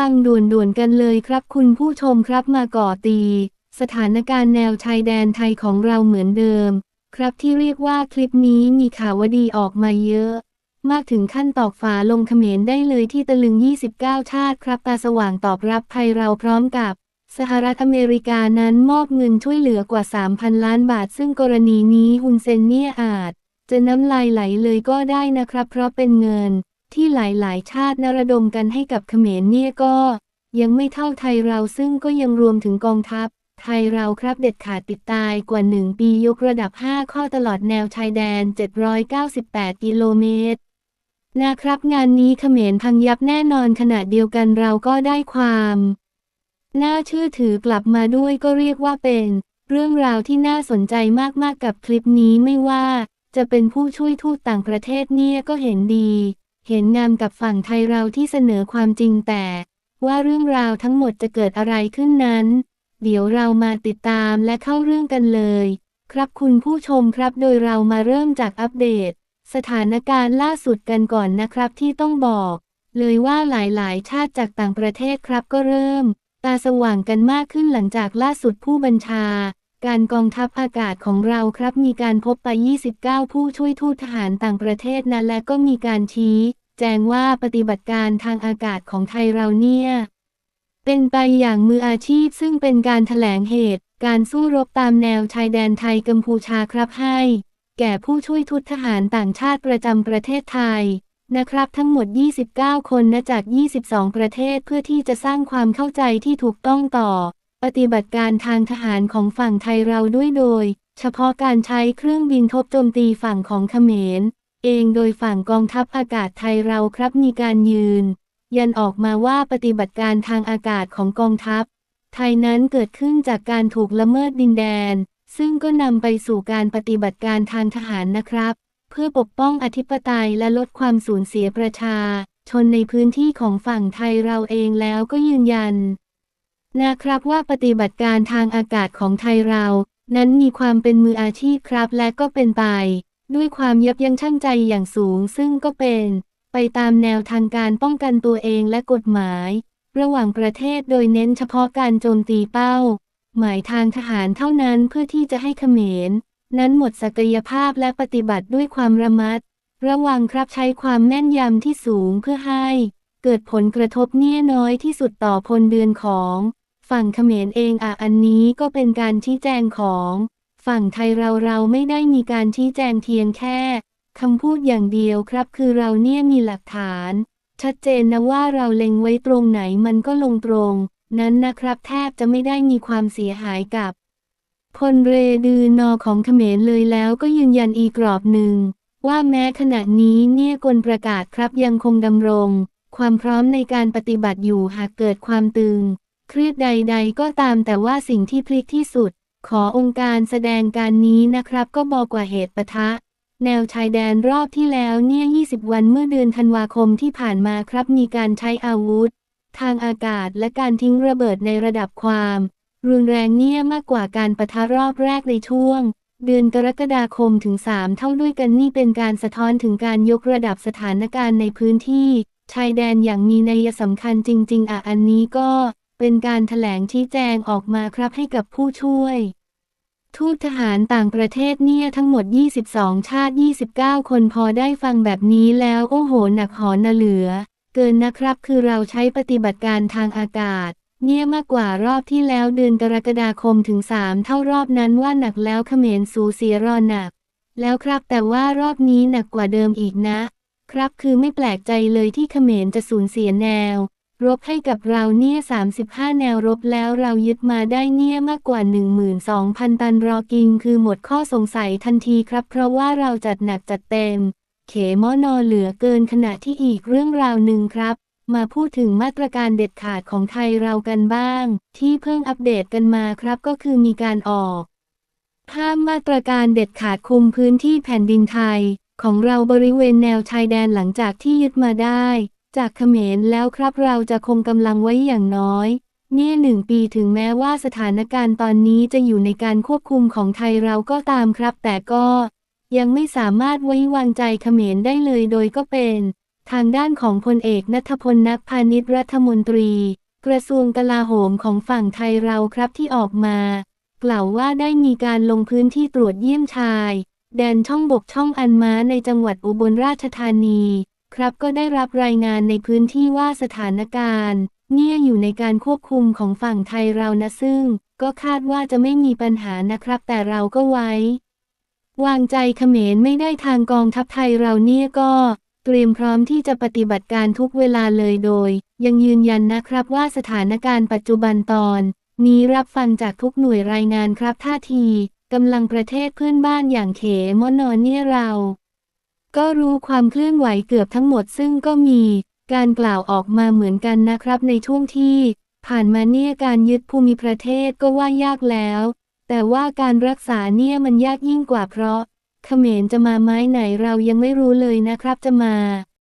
ฟังด่วนๆกันเลยครับคุณผู้ชมครับมาก่อตี สถานการณ์แนวชายแดนไทยของเราเหมือนเดิม ครับที่เรียกว่าคลิปนี้มีข่าวดีออกมาเยอะ มากถึงขั้นตอกฝาลงเขมรได้เลยที่ตะลึง 29 ชาติครับตาสว่างตอบรับภัยเราพร้อมกับ สหรัฐอเมริกานั้นมอบเงินช่วยเหลือกว่า 3,000 ล้านบาท ซึ่งกรณีนี้ฮุนเซนเนี่ยอาจ จะน้ำลายไหลเลยก็ได้นะครับ เพราะเป็นเงิน ที่หลายๆ ชาตินระดมกันให้กับเขมรเนี่ยก็ยังไม่เท่าไทยเราซึ่งก็ยังรวมถึงกองทัพ ไทยเราครับเด็ดขาดติดตายกว่า 1 ปียกระดับ 5 ข้อตลอดแนวชายแดน 798 กิโลเมตรนะครับงานนี้เขมรพังยับแน่นอนขณะเดียวกันเราก็ได้ความน่าเชื่อถือกลับมาด้วยก็เรียกว่าเป็น เรื่องราวที่น่าสนใจมากๆกับคลิปนี้ไม่ว่า จะเป็นผู้ช่วยทูตต่างประเทศเนี่ยก็เห็นดี เห็นงามกับฝั่งไทยเราที่เสนอความจริงแต่ ว่าเรื่องราวทั้งหมดจะเกิดอะไรขึ้นนั้น เดี๋ยวเรามาติดตามและเข้าเรื่องกันเลย ครับคุณผู้ชมครับโดยเรามาเริ่มจากอัปเดต สถานการณ์ล่าสุดกันก่อนนะครับที่ต้องบอก เลยว่าหลายๆ ชาติจากต่างประเทศครับก็เริ่ม ตาสว่างกันมากขึ้นหลังจากล่าสุดผู้บัญชา การกองทัพอากาศของเราครับมีการพบไป 29 ผู้ช่วยทูตทหารต่างประเทศนะและก็มีการชี้แจงว่าปฏิบัติการทางอากาศของไทยเราเนี่ย เป็นไปอย่างมืออาชีพซึ่งเป็นการถแถลงเหตุ การสู้รบตามแนวชายแดนไทยกัมพูชาครับให้ แก่ผู้ช่วยทูตทหารต่างชาติประจำประเทศไทยนะครับทั้งหมด 29 คนนะจาก 22 ประเทศเพื่อที่จะสร้างความเข้าใจที่ถูกต้องต่อ ปฏิบัติการทางทหารของฝั่งไทยเราด้วยโดย เฉพาะการใช้เครื่องบินทบโจมตีฝั่งของเขมร เองโดยฝั่งกองทัพอากาศไทยเราครับมีการยืน ยันออกมาว่าปฏิบัติการทางอากาศของกองทัพ ไทยนั้นเกิดขึ้นจากการถูกละเมิดดินแดน ซึ่งก็นำไปสู่การปฏิบัติการทางทหารนะครับ เพื่อปกป้องอธิปไตยและลดความสูญเสียประชา ชนในพื้นที่ของฝั่งไทยเราเองแล้วก็ยืนยัน นะครับว่าปฏิบัติการทางอากาศของไทยเรา นั้นมีความเป็นมืออาชีพครับและก็เป็นไป ด้วยความยับยั้งชั่งใจอย่างสูง ซึ่งก็เป็น ไปตามแนวทางการป้องกันตัวเองและกฎหมาย ระหว่างประเทศโดยเน้นเฉพาะการโจมตีเป้า หมายทางทหารเท่านั้นเพื่อที่จะให้เขมร นั้นหมดศักยภาพและปฏิบัติด้วยความระมัด ระวังครับใช้ความแม่นยำที่สูงเพื่อให้ เกิดผลกระทบเนี่ยน้อยที่สุดต่อพลเดือนของ ฝั่งเขมรเองอะอันนี้ก็เป็นการชี้แจงของ ฝั่งไทยเราเราไม่ได้มีการชี้แจงเพียงแค่คำพูดอย่างเดียวครับ คือเราเนี่ยมีหลักฐาน ชัดเจนนะว่าเราเล็งไว้ตรงไหนมันก็ลงตรง นั้นนะครับแทบจะไม่ได้มีความเสียหายกับพลเรดือนอของเขมรเลยแล้วก็ยืนยันอีกกรอบหนึ่ง ว่าแม้ขณะนี้เนี่ยกลประกาศครับยังคงดำรง ความพร้อมในการปฏิบัติอยู่หากเกิดความตึง เครียดใด ๆ ก็ตามแต่ว่าสิ่งที่พลิกที่สุด ขอองค์การแสดงการนี้นะครับ ก็บอกกว่าเหตุปะทะ แนวชายแดนรอบที่แล้วเนี่ย 20 วันเมื่อเดือนธันวาคมที่ผ่านมาครับมีการใช้อาวุธ ทางอากาศและการทิ้งระเบิดในระดับความ รุนแรงเนี่ยมากกว่าการปะทะรอบแรกในช่วงเดือนกรกฎาคมถึง 3 เท่าด้วยกันนี่เป็นการสะท้อนถึงการยกระดับสถานการณ์ในพื้นที่ ชายแดนอย่างมีนัยสำคัญจริง ๆ อะอันนี้ก็ เป็นการถแถลงชี้แจงออกมาครับให้กับผู้ช่วย ทูตทหารต่างประเทศเนี่ยทั้งหมด 22 ชาติ 29 คนพอได้ฟังแบบนี้แล้วโอ้โหหนักหอนะเหลือ เกินนะครับคือเราใช้ปฏิบัติการทางอากาศ เนี่ยมากกว่ารอบที่แล้วเดือนกรกฎาคมถึง 3 เท่ารอบนั้นว่าหนักแล้วเขมรสูเสียรอหนัก แล้วครับแต่ว่ารอบนี้หนักกว่าเดิมอีกนะ ครับคือไม่แปลกใจเลยที่เขมรจะสูญเสียแนว รบให้กับเราเนี่ย 35 แนวรบแล้วเรายึดมาได้เนี่ยมากกว่า 12,000 ตันรอกินคือหมดข้อสงสัยทันทีครับ เพราะว่าเราจัดหนักจัดเต็ม เขมอนอเหลือเกินขณะที่อีกเรื่องราวหนึ่งครับ มาพูดถึงมาตรการเด็ดขาดของไทยเรากันบ้าง ที่เพิ่งอัปเดตกันมาครับก็คือมีการออกห้ามมาตรการเด็ดขาดคุมพื้นที่แผ่นดินไทย ของเราบริเวณแนวชายแดนหลังจากที่ยึดมาได้ จากเขมรแล้วครับเราจะคงกำลังไว้อย่างน้อย เนี่ยหนึ่งปีถึงแม้ว่าสถานการณ์ตอนนี้จะอยู่ในการควบคุมของไทยเราก็ตามครับ แต่ก็ยังไม่สามารถไว้วางใจเขมรได้เลยโดยก็เป็น ทางด้านของพลเอกนัทพลนักพาณิชย์รัฐมนตรี กระทรวงกลาโหมของฝั่งไทยเราครับที่ออกมา กล่าวว่าได้มีการลงพื้นที่ตรวจเยี่ยมชาย แดนช่องบกช่องอันม้าในจังหวัดอุบลราชธานี ครับก็ได้รับรายงานในพื้นที่ว่าสถานการณ์ เนี่ยอยู่ในการควบคุมของฝั่งไทยเรานะซึ่ง ก็คาดว่าจะไม่มีปัญหานะครับ แต่เราก็ไว้ วางใจเขมรไม่ได้ทางกองทัพไทยเราเนี่ยก็ เตรียมพร้อมที่จะปฏิบัติการทุกเวลาเลยโดย ยังยืนยันนะครับว่าสถานการณ์ปัจจุบันตอน นี้รับฟังจากทุกหน่วยรายงานครับท่าทีกำลังประเทศเพื่อนบ้านอย่างเขมอนอนเนี่ยเรา ก็รู้ความเคลื่อนไหวเกือบทั้งหมดซึ่งก็มีการกล่าวออกมาเหมือนกันนะครับในช่วงที่ ผ่านมาเนี่ยการยึดภูมิประเทศก็ว่ายากแล้ว แต่ว่าการรักษาเนี่ยมันยากยิ่งกว่าเพราะเขมรจะมาไม้ไหนเรายังไม่รู้เลยนะครับจะมา